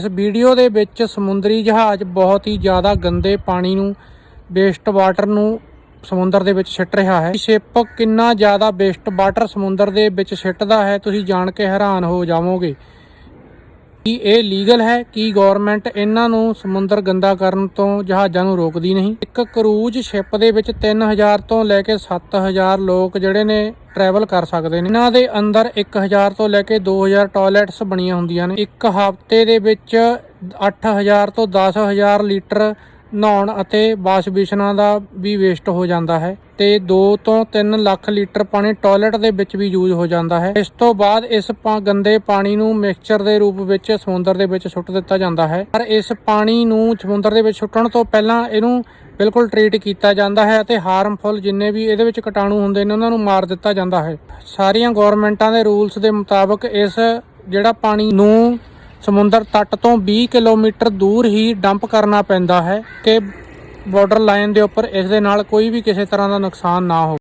ਇਸ ਵੀਡੀਓ ਦੇ ਵਿੱਚ ਸਮੁੰਦਰੀ ਜਹਾਜ਼ ਬਹੁਤ ਹੀ ਜ਼ਿਆਦਾ ਗੰਦੇ ਪਾਣੀ ਨੂੰ ਵੇਸਟ ਵਾਟਰ ਨੂੰ ਸਮੁੰਦਰ ਦੇ ਵਿੱਚ ਸਿੱਟ ਰਿਹਾ ਹੈ। ਸ਼ਿਪ ਕਿੰਨਾ ਜ਼ਿਆਦਾ ਵੇਸਟ ਵਾਟਰ ਸਮੁੰਦਰ ਦੇ ਵਿੱਚ ਸਿੱਟਦਾ ਹੈ, ਤੁਸੀਂ ਜਾਣ ਕੇ ਹੈਰਾਨ ਹੋ ਜਾਵੋਗੇ। ਕੀ ਇਹ ਲੀਗਲ ਹੈ ਕੀ ਗਵਰਨਮੈਂਟ ਇਹਨਾਂ ਨੂੰ ਸਮੁੰਦਰ ਗੰਦਾ ਕਰਨ ਤੋਂ ਜਹਾਜ਼ਾਂ ਨੂੰ ਰੋਕਦੀ ਨਹੀਂ। ਇੱਕ ਕਰੂਜ਼ ਸ਼ਿਪ ਦੇ ਵਿੱਚ 3000 ਤੋਂ ਲੈ ਕੇ 7000 ਲੋਕ ਜਿਹੜੇ ਨੇ ਟਰੈਵਲ ਕਰ ਸਕਦੇ ਨੇ। ਇਹਨਾਂ ਦੇ ਅੰਦਰ 1000 ਤੋਂ ਲੈ ਕੇ 2000 ਟਾਇਲਟਸ ਬਣੀਆਂ ਹੁੰਦੀਆਂ ਨੇ। ਇੱਕ ਹਫ਼ਤੇ ਦੇ ਵਿੱਚ 8000 ਤੋਂ 10000 ਲੀਟਰ ਨਹਾਉਣ ਅਤੇ ਵਾਸ਼ ਬੇਸ਼ਨਾਂ ਦਾ ਵੀ ਵੇਸਟ ਹੋ ਜਾਂਦਾ ਹੈ ਤੇ 2 ਤੋਂ 3 ਲੱਖ ਲੀਟਰ ਪਾਣੀ ਟਾਇਲਟ ਦੇ ਵਿੱਚ ਵੀ ਯੂਜ਼ ਹੋ ਜਾਂਦਾ ਹੈ। ਇਸ ਤੋਂ ਬਾਅਦ ਇਸ ਪਾ- ਗੰਦੇ ਪਾਣੀ ਨੂੰ ਮਿਕਸਚਰ ਦੇ ਰੂਪ ਵਿੱਚ ਸਮੁੰਦਰ ਦੇ ਵਿੱਚ ਸੁੱਟ ਦਿੱਤਾ ਜਾਂਦਾ ਹੈ। ਪਰ ਇਸ ਪਾਣੀ ਨੂੰ ਸਮੁੰਦਰ ਦੇ ਵਿੱਚ ਸੁੱਟਣ ਤੋਂ ਪਹਿਲਾਂ ਇਹਨੂੰ ਬਿਲਕੁਲ ਟ੍ਰੀਟ ਕੀਤਾ ਜਾਂਦਾ ਹੈ ਅਤੇ ਹਾਰਮਫੁਲ ਜਿੰਨੇ ਵੀ ਇਹਦੇ ਵਿੱਚ ਕੀਟਾਣੂ ਹੁੰਦੇ ਨੇ ਉਹਨਾਂ ਨੂੰ ਮਾਰ ਦਿੱਤਾ ਜਾਂਦਾ ਹੈ। ਸਾਰੀਆਂ ਗਵਰਨਮੈਂਟਾਂ ਦੇ ਰੂਲਸ ਦੇ ਮੁਤਾਬਕ ਇਸ ਜਿਹੜਾ ਪਾਣੀ ਨੂੰ ਸਮੁੰਦਰ ਤੱਟ ਤੋਂ 20 ਕਿਲੋਮੀਟਰ ਦੂਰ ਹੀ ਡੰਪ ਕਰਨਾ ਪੈਂਦਾ ਹੈ ਕਿ ਬਾਰਡਰ ਲਾਈਨ ਦੇ ਉੱਪਰ ਇਸ ਦੇ ਨਾਲ ਕੋਈ ਵੀ ਕਿਸੇ ਤਰ੍ਹਾਂ ਦਾ ਨੁਕਸਾਨ ਨਾ ਹੋ